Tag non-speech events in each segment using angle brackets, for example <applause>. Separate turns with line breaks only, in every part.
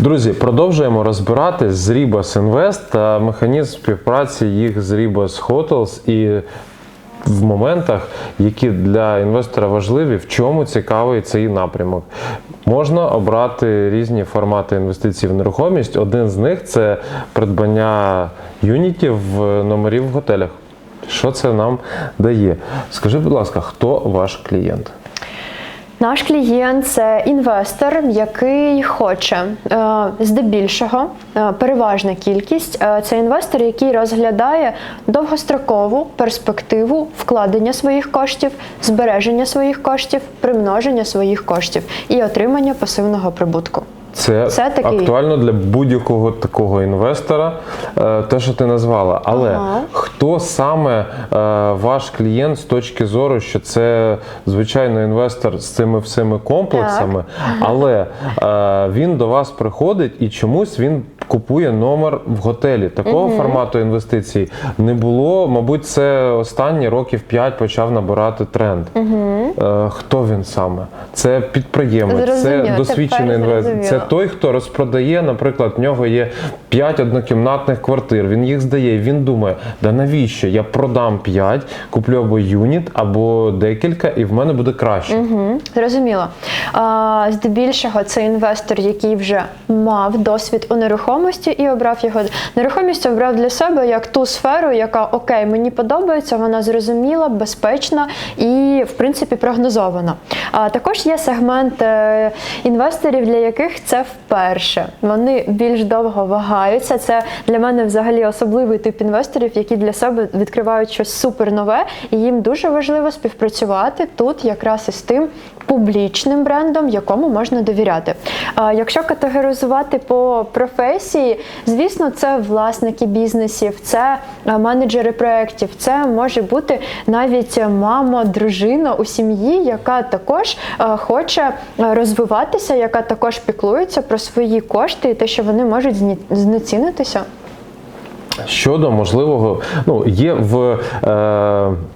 Друзі, продовжуємо розбирати з Ribas Invest та механізм співпраці їх з Ribas Hotels і в моментах, які для інвестора важливі, в чому цікавий цей напрямок. Можна обрати різні формати інвестицій в нерухомість. Один з них це придбання юнітів в номерів в готелях. Що це нам дає? Скажи, будь ласка, хто ваш клієнт?
Наш клієнт це інвестор, який хоче е, здебільшого е, переважна кількість. е, Це інвестор, який розглядає довгострокову перспективу вкладення своїх коштів, збереження своїх коштів, примноження своїх коштів і отримання пасивного прибутку.
Це,
Це такий-
актуально для будь-якого такого інвестора, е, те, що ти назвала. Але
Ага.
хто саме е, ваш клієнт з точки зору, що це звичайно інвестор з цими всіми комплексами, але е, він до вас приходить і чомусь він купує номер в готелі. Такого формату інвестицій не було. Мабуть, це останні років 5 почав набирати тренд. Е, хто він саме? Це підприємець,
Зрозуміло,
це досвідчений інвестор. Той, хто розпродає, наприклад, в нього є 5 однокімнатних квартир. Він їх здає. Він думає, да навіщо? Я продам 5, куплю або юніт, або декілька, і в мене буде краще.
Мгм, Зрозуміло. А, здебільшого це інвестор, який вже мав досвід у нерухомості і обрав його. Нерухомість обрав для себе як ту сферу, яка окей, мені подобається, вона зрозуміла, безпечна і, в принципі, прогнозована. А також є сегмент е, інвесторів, для яких це вперше. Вони більш довго вагаються. Це для мене взагалі особливий тип інвесторів, які для себе відкривають щось супер нове, і їм дуже важливо співпрацювати тут якраз із тим публічним брендом, якому можна довіряти. А якщо категоризувати по професії, звісно, це власники бізнесів, це менеджери проєктів, це може бути навіть мама, дружина у сім'ї, яка також хоче розвиватися, яка також піклується про свої кошти і те, що вони можуть знецінитися.
Щодо можливого, ну є в, е,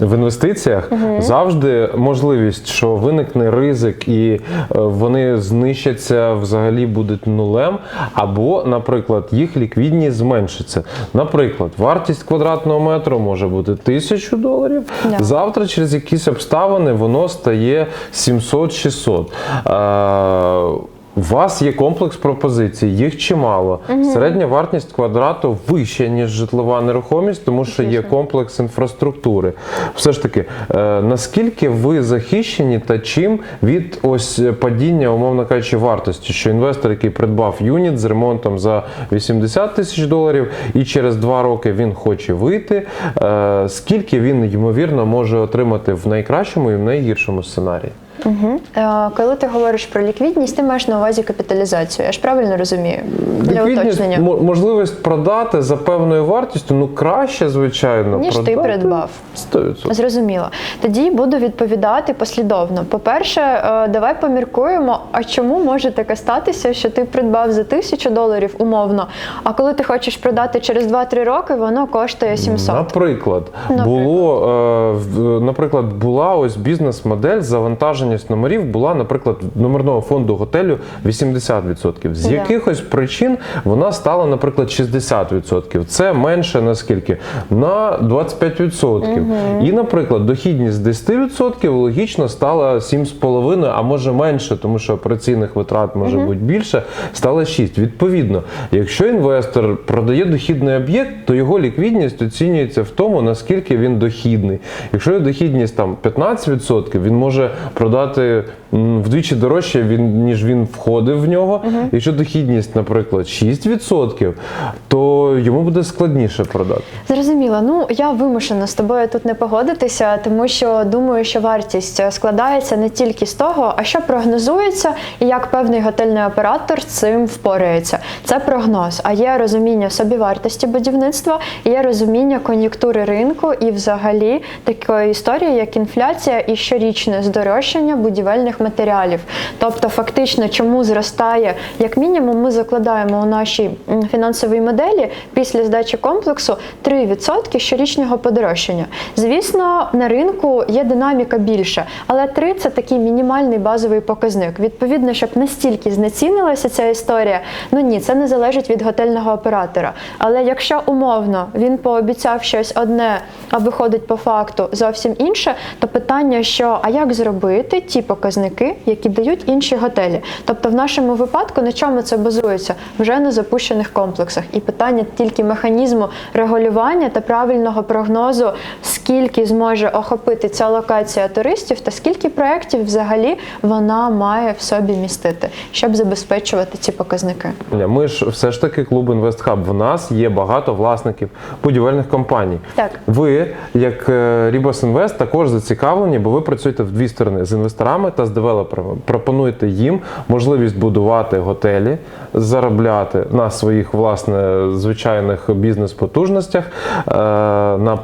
в інвестиціях завжди можливість, що виникне ризик і е, вони знищаться, взагалі будуть нулем, або, наприклад, їх ліквідність зменшиться. Наприклад, вартість квадратного метру може бути тисячу доларів.
Да.
Завтра через якісь обставини воно стає 700-600. Е, у вас є комплекс пропозицій, їх чимало. Середня вартість квадрату вища, ніж житлова нерухомість, тому що є комплекс інфраструктури. Все ж таки, е, наскільки ви захищені та чим від ось падіння, умовно кажучи, вартості, що інвестор, який придбав юніт з ремонтом за 80 тисяч доларів, і через два роки він хоче вийти, е, скільки він ймовірно може отримати в найкращому і в найгіршому сценарії?
Угу. Коли ти говориш про ліквідність, ти маєш на увазі капіталізацію. Я ж правильно розумію? Для
Ліквідність,
уточнення.
можливість продати за певною вартістю, ну краще, звичайно,
Ніж ти придбав.
100%.
Зрозуміло. Тоді буду відповідати послідовно. По-перше, е, давай поміркуємо, а чому може таке статися, що ти придбав за тисячу доларів умовно, а коли ти хочеш продати через 2-3 роки, воно коштує 700.
Наприклад,
Наприклад.
було е, наприклад, була ось бізнес-модель завантаженість номерів була, наприклад, номерного фонду готелю 80%. З якихось причин вона стала, наприклад, 60%. Це менше на скільки? На 25%. І, наприклад, дохідність з 10% логічно стала 7,5%, а може менше, тому що операційних витрат може бути більше, стало 6. Відповідно, якщо інвестор продає дохідний об'єкт, то його ліквідність оцінюється в тому, наскільки він дохідний. Якщо його дохідність там 15%, він може продати м, вдвічі дорожче, він, ніж він входив в нього. Якщо дохідність, наприклад, 6%, то йому буде складніше продати.
Зрозуміло. Ну я вимушена з тобою тут не погодитися, тому що думаю, що вартість е, складається не тільки з того, а що прогнозується, і як певний готельний оператор з цим впорається. Це прогноз. А є розуміння собівартості будівництва, є розуміння кон'юнктури ринку і взагалі такої історії, як інфляція і щорічне здорожчання будівельних матеріалів. Тобто, фактично, чому зростає, як мінімум, ми закладаємо у нашій фінансовій моделі після здачі комплексу 3% щорічного подорожчання. Звісно, на ринку є динаміка більше, але 3 – це такий мінімальний базовий показник. Відповідно, щоб настільки знецінилася ця історія, ну ні, це не залежить від готельного оператора. Але якщо умовно він пообіцяв щось одне, а виходить по факту зовсім інше, то питання, що а як зробити ті показники, які дають інші готелі? Тобто, в нашому випадку на чому це базується? Вже на запущених комплексах. І питання тільки механізму регулювання та правильного прогнозу, скільки зможе охопити ця локація туристів, та скільки проєктів взагалі вона має в собі містити, щоб забезпечувати ці показники.
Ми ж все ж таки клуб InvestHub. В нас є багато власників будівельних компаній.
Так.
Ви, як е, Ribos Invest, також зацікавлені, бо ви працюєте в дві сторони з інвесторами та з девелоперами. Пропонуєте їм можливість будувати готелі, заробляти на своїх власне звичайних бізнес-потужностях, е, на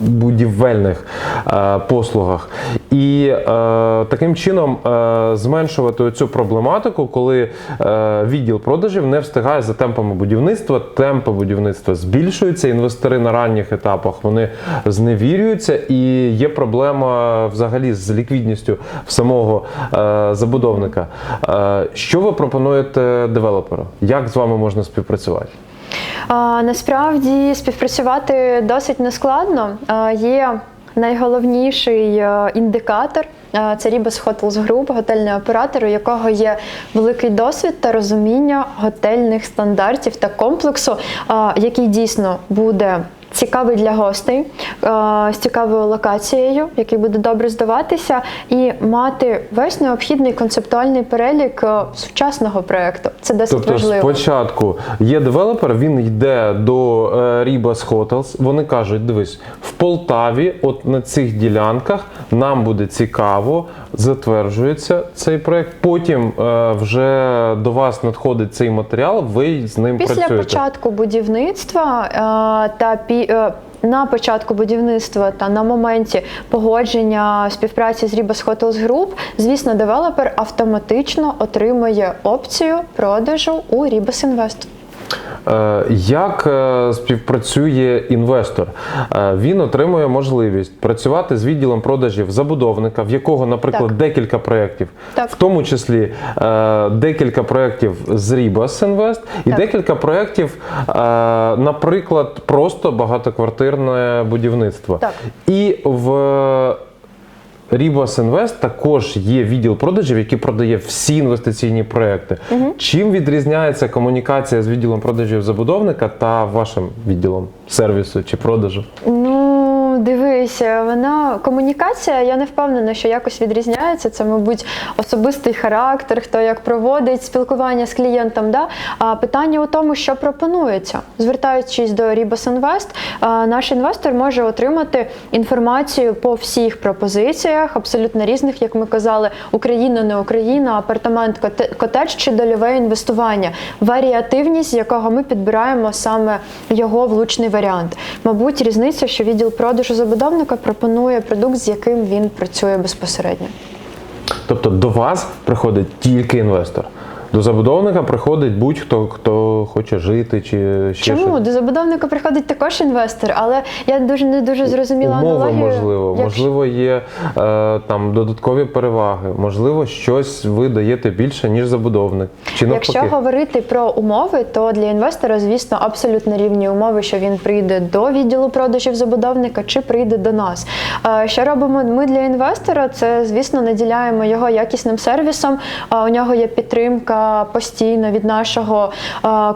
будівельних е, послугах. І е, таким чином е, зменшувати цю проблематику, коли е, відділ продажів не встигає за темпами будівництва, темпи будівництва збільшуються, інвестори на ранніх етапах вони зневірюються, і є проблема взагалі з ліквідністю самого е, забудовника. Е, що ви пропонуєте девелоперу? Як з вами можна співпрацювати?
Насправді співпрацювати досить нескладно. Є найголовніший е, індикатор. е, Це Ribas Hotels Group, готельний оператор, у якого є великий досвід та розуміння готельних стандартів та комплексу, який дійсно буде цікавий для гостей, е, з цікавою локацією, який буде добре здаватися, і мати весь необхідний концептуальний перелік е, сучасного проекту. Це досить
Тобто
важливо.
спочатку є девелопер, він йде до е, Ribas Hotels, вони кажуть, дивись, в Полтаві, от на цих ділянках нам буде цікаво, затверджується цей проект. Потім вже до вас надходить цей матеріал, ви з ним
Після
працюєте.
початку будівництва та пі, е, на початку будівництва та на моменті погодження співпраці з Ribas Hotels Group, звісно, девелопер автоматично отримує опцію продажу у Ribas Invest.
Е, Як е, співпрацює інвестор? Е, Він отримує можливість працювати з відділом продажів забудовника, в якого, наприклад,
Так.
декілька проєктів,
Так.
в тому числі декілька проєктів з Ribas Invest і
Так.
декілька проєктів, наприклад, просто багатоквартирне будівництво.
Так.
І в Ribas Invest також є відділ продажів, який продає всі інвестиційні проекти. Чим відрізняється комунікація з відділом продажів забудовника та вашим відділом сервісу чи продажу?
Ну, дивися, вона комунікація, я не впевнена, що якось відрізняється. Це, мабуть, особистий характер, хто як проводить спілкування з клієнтом. Да? А питання у тому, що пропонується. Звертаючись до Ribas Invest, наш інвестор може отримати інформацію по всіх пропозиціях, абсолютно різних, як ми казали, Україна, не Україна, апартамент, коте- котедж чи дольове інвестування, варіативність, якого ми підбираємо саме його влучний варіант. Мабуть, різниця, що відділ продажу забудовника пропонує продукт, з яким він працює безпосередньо.
Тобто до вас приходить тільки інвестор. До забудовника приходить будь-хто, хто хоче жити чи ще
Чому
щось.
до забудовника приходить також інвестор, але я дуже не дуже зрозуміла
Умови
аналогію.
можливо,
Якщо-
можливо, є е, там додаткові переваги, можливо, щось ви даєте більше, ніж забудовник. Чи навпаки?
Якщо говорити про умови, то для інвестора, звісно, абсолютно рівні умови, що він прийде до відділу продажів забудовника чи прийде до нас. Е, Що робимо ми для інвестора? Це, звісно, наділяємо його якісним сервісом. А У нього є підтримка постійно від нашого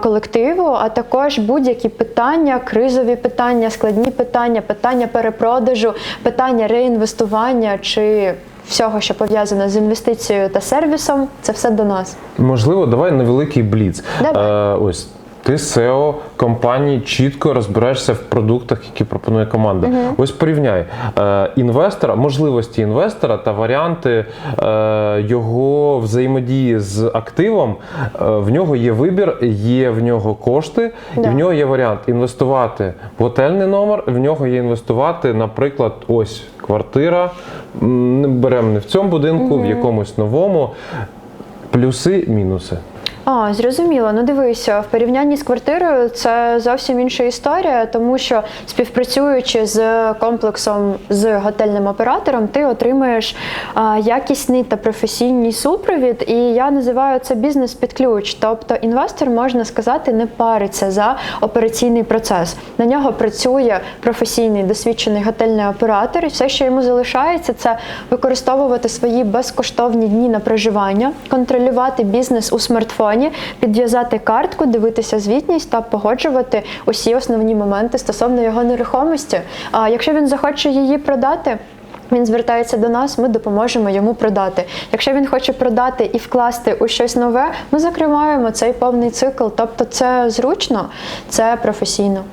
колективу, а також будь-які питання, кризові питання, складні питання, питання перепродажу, питання реінвестування чи. Всього, що пов'язано з інвестицією та сервісом, це все до нас.
Можливо, давай невеликий бліц.
Давай.
Е, ось Ти SEO компанії чітко розбираєшся в продуктах, які пропонує команда. Ось порівняй е, інвестора, можливості інвестора та варіанти е, його взаємодії з активом. Е, в нього є вибір, є в нього кошти, і в нього є варіант інвестувати в готельний номер. В нього є інвестувати, наприклад, ось квартира. беремо не в цьому будинку, в якомусь новому. Плюси, мінуси.
А, зрозуміло. Ну дивися, в порівнянні з квартирою це зовсім інша історія, тому що співпрацюючи з комплексом з готельним оператором, ти отримаєш а, якісний та професійний супровід. І я називаю це бізнес під ключ. Тобто інвестор можна сказати не париться за операційний процес. На нього працює професійний досвідчений готельний оператор, і все, що йому залишається, це використовувати свої безкоштовні дні на проживання, контролювати бізнес у смартфоні, підв'язати картку, дивитися звітність та погоджувати усі основні моменти стосовно його нерухомості. А якщо він захоче її продати. Він звертається до нас, ми допоможемо йому продати. Якщо він хоче продати і вкласти у щось нове, ми закриваємо цей повний цикл. Тобто це зручно, це професійно.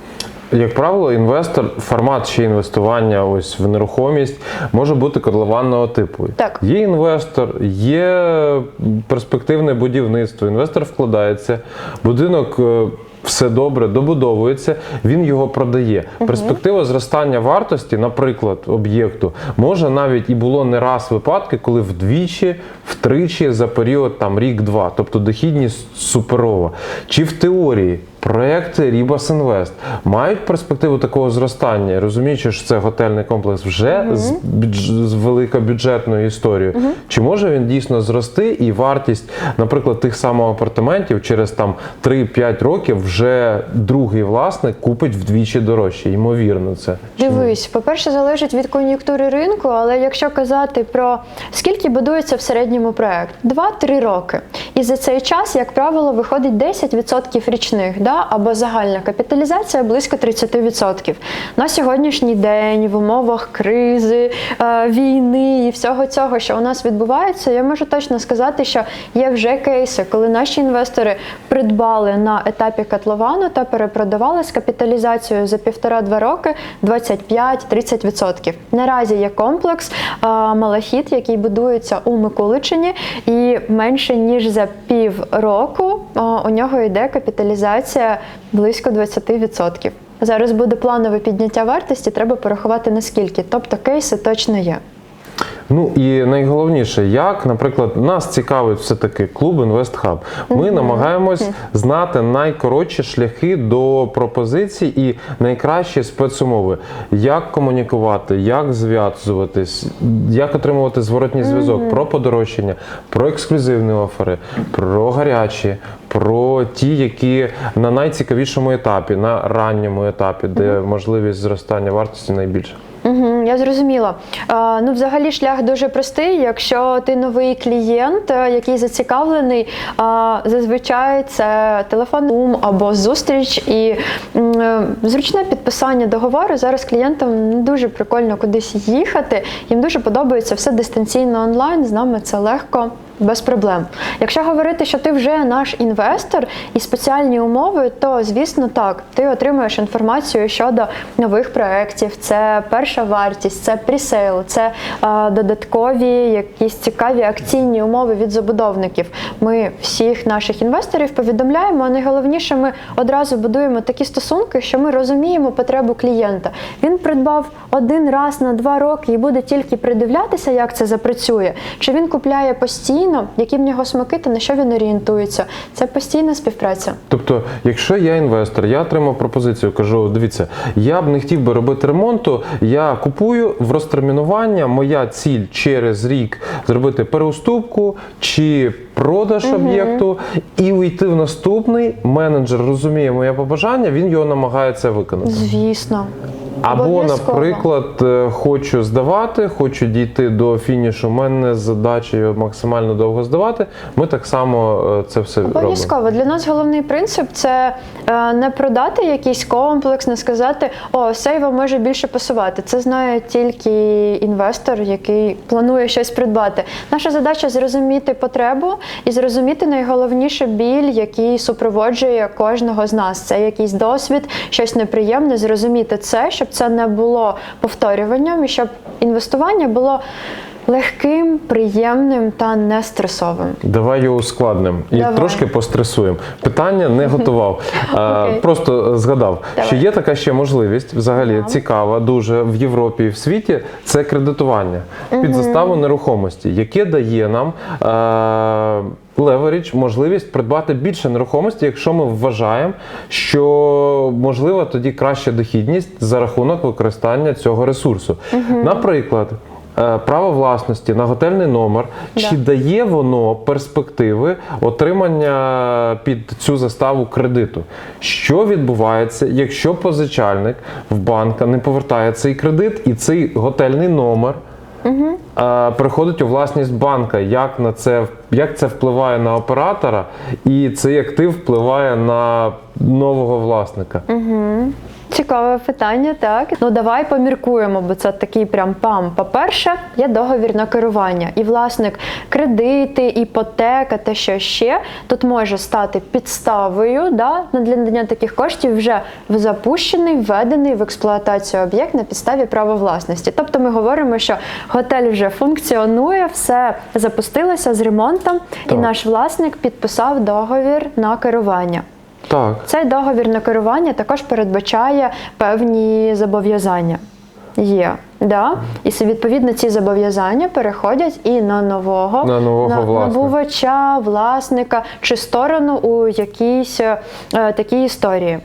Як правило, інвестор, формат ще інвестування ось в нерухомість може бути котлованого типу.
Так.
Є інвестор, є перспективне будівництво. Інвестор вкладається, будинок. е, Все добре, добудовується, він його продає. Перспектива зростання вартості, наприклад, об'єкту, може навіть і було не раз випадки, коли вдвічі, втричі за період там рік-два, тобто дохідність суперова. Чи в теорії проекти Рібас Інвест мають перспективу такого зростання, розуміючи, що це готельний комплекс вже з, бюдж- з великобюджетною історією. Чи може він дійсно зрости і вартість, наприклад, тих самих апартаментів через там 3-5 років вже другий власник купить вдвічі дорожче? Ймовірно, це?
Дивись, по-перше, залежить від кон'юнктури ринку, але якщо казати про скільки будується в середньому проект, 2-3 роки. І за цей час, як правило, виходить 10% річних, да? Або загальна капіталізація близько 30%. На сьогоднішній день в умовах кризи, е, війни і всього цього, що у нас відбувається, я можу точно сказати, що є вже кейси, коли наші інвестори придбали на етапі котловану та перепродавали з капіталізацією за півтора-два роки 25-30%. Наразі є комплекс е, Малахіт, який будується у Миколичині, і менше ніж за пів року е, у нього йде капіталізація близько 20%. Зараз буде планове підняття вартості, треба порахувати наскільки. Тобто кейси точно є.
Ну і найголовніше, як, наприклад, нас цікавить все-таки клуб InvestHub. Ми намагаємось знати найкоротші шляхи до пропозицій і найкращі спецумови, як комунікувати, як зв'язуватись, як отримувати зворотній зв'язок про подорожчання, про ексклюзивні офери, про гарячі. Про ті, які на найцікавішому етапі, на ранньому етапі, де можливість зростання вартості найбільша.
Я зрозуміла. Ну, взагалі, шлях дуже простий. Якщо ти новий клієнт, е, який зацікавлений, зазвичай це телефон або зустріч і е, зручне підписання договору. Зараз клієнтам не дуже прикольно кудись їхати. Їм дуже подобається все дистанційно онлайн. З нами це легко. Без проблем. Якщо говорити, що ти вже наш інвестор і спеціальні умови, то звісно так, ти отримуєш інформацію щодо нових проєктів. Це перша вартість, це пресейл, це е, додаткові якісь цікаві акційні умови від забудовників. Ми всіх наших інвесторів повідомляємо. А найголовніше, ми одразу будуємо такі стосунки, що ми розуміємо потребу клієнта. Він придбав один раз на два роки і буде тільки придивлятися, як це запрацює. Чи він купляє постійно, які в нього смаки та на що він орієнтується. Це постійна співпраця.
Тобто, якщо я інвестор, я отримав пропозицію, кажу: дивіться, я б не хотів би робити ремонту, я купую в розтермінування. Моя ціль через рік зробити переуступку чи продаж об'єкту і уйти в наступний. Менеджер розуміє моє побажання, він його намагається виконати.
Звісно.
Або, наприклад, е, хочу здавати, хочу дійти до фінішу. У мене задача його максимально довго здавати. Ми так само е, це все робимо.
Обов'язково для нас головний принцип це Е, Не продати якийсь комплекс, не сказати, о, цей вам може більше пасувати. Це знає тільки інвестор, який планує щось придбати. Наша задача зрозуміти потребу і зрозуміти найголовніше біль, який супроводжує кожного з нас. Це якийсь досвід, щось неприємне, зрозуміти це, щоб це не було повторюванням і щоб інвестування було легким, приємним та не стресовим.
Давай його ускладнимо і
Давай.
трошки постресуємо. Питання не <laughs> готував. Е, Просто згадав,
Давай.
що є така ще можливість, взагалі
Ага.
цікава, дуже в Європі і в світі. Це кредитування під заставу нерухомості, яке дає нам. Е, Леверідж можливість придбати більше нерухомості, якщо ми вважаємо, що можлива тоді краща дохідність за рахунок використання цього ресурсу. Наприклад, е, право власності на готельний номер,
Да.
чи дає воно перспективи отримання під цю заставу кредиту? Що відбувається, якщо позичальник в банка не повертає цей кредит і цей готельний номер? е, Приходить у власність банка, як на це як це впливає на оператора, і цей актив впливає на нового власника.
Цікаве питання, так. Ну давай поміркуємо, бо це такий прям пам. По-перше, є договір на керування, і власник кредити, іпотека та що ще тут може стати підставою да, для надання таких коштів вже в запущений, введений в експлуатацію об'єкт на підставі права власності. Тобто ми говоримо, що готель вже функціонує, все запустилося з ремонтом, і наш власник підписав договір на керування.
Так.
Цей договір на керування також передбачає певні зобов'язання. Є, да? І відповідно ці зобов'язання переходять і на нового,
На нового власника.
набувача, власника чи сторону у якійсь е, такій історії.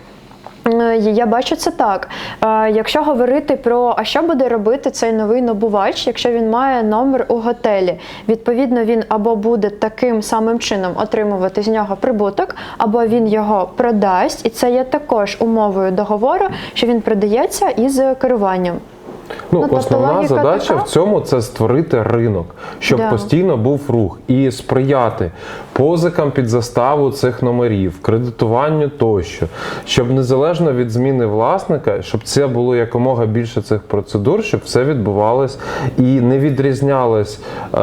Е, Я бачу це так. Е, Якщо говорити про а що буде робити цей новий набувач, якщо він має номер у готелі, відповідно він або буде таким самим чином отримувати з нього прибуток, або він його продасть, і це є також умовою договору, що він продається із керуванням.
Ну,
Ну, тобто
основна
логіка
задача
така?
в цьому це створити ринок, щоб
Да.
постійно був рух і сприяти позикам під заставу цих номерів, кредитуванню тощо, щоб незалежно від зміни власника, щоб це було якомога більше цих процедур, щоб все відбувалось і не відрізнялась е,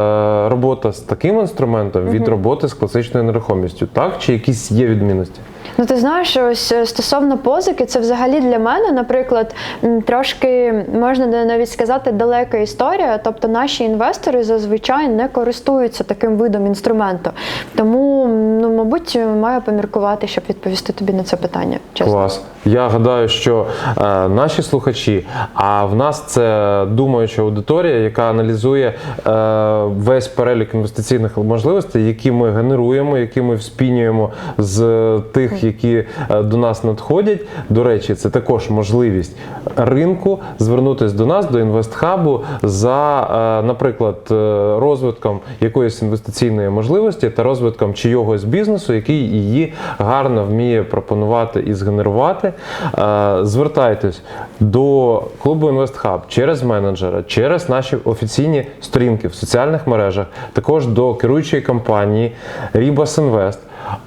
робота з таким інструментом від роботи з класичною нерухомістю. Так чи якісь є відмінності?
Ну, ти знаєш, ось е, стосовно позики, це взагалі для мене, наприклад, трошки можна навіть сказати далека історія. Тобто наші інвестори зазвичай не користуються таким видом інструменту. Тому, мабуть, маю поміркувати, щоб відповісти тобі на це питання. Чесно.
Клас. Я гадаю, що е, наші слухачі, а в нас це думаюча аудиторія, яка аналізує е, весь перелік інвестиційних можливостей, які ми генеруємо, які ми вспінюємо з тих, які е, до нас надходять. До речі, це також можливість ринку звернутися до нас, до інвестхабу за, е, наприклад, е, розвитком якоїсь інвестиційної можливості та розвитком чийогось бізнесу, який її гарно вміє пропонувати і згенерувати. Е, Звертайтесь до клубу InvestHub через менеджера, через наші офіційні сторінки в соціальних мережах, також до керуючої компанії Ribas Invest.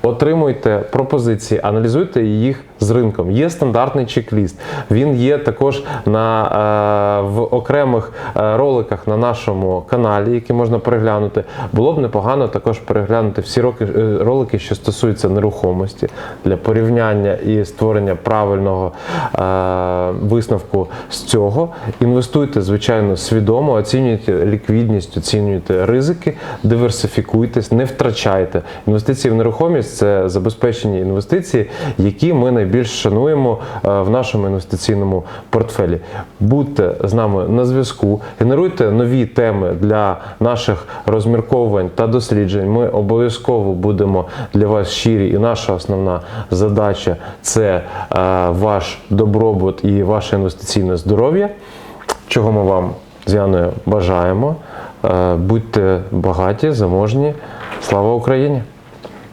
Отримуйте пропозиції, аналізуйте їх з ринком. Є стандартний чек-ліст. Він є також на, е, в окремих е, роликах на нашому каналі, які можна переглянути. Було б непогано також переглянути всі роки, е, ролики, що стосуються нерухомості для порівняння і створення правильного висновку з цього. Інвестуйте, звичайно, свідомо, оцінюйте ліквідність, оцінюйте ризики, диверсифікуйтесь, не втрачайте. Інвестиції в нерухомість це забезпечені інвестиції, які ми найбільш шануємо е, в нашому інвестиційному портфелі. Будьте з нами на зв'язку, генеруйте нові теми для наших розмірковувань та досліджень. Ми обов'язково будемо для вас щирі, і наша основна задача це е, ваш добробут і ваше інвестиційне здоров'я, чого ми вам з Яною бажаємо. Е, Будьте багаті, заможні. Слава Україні!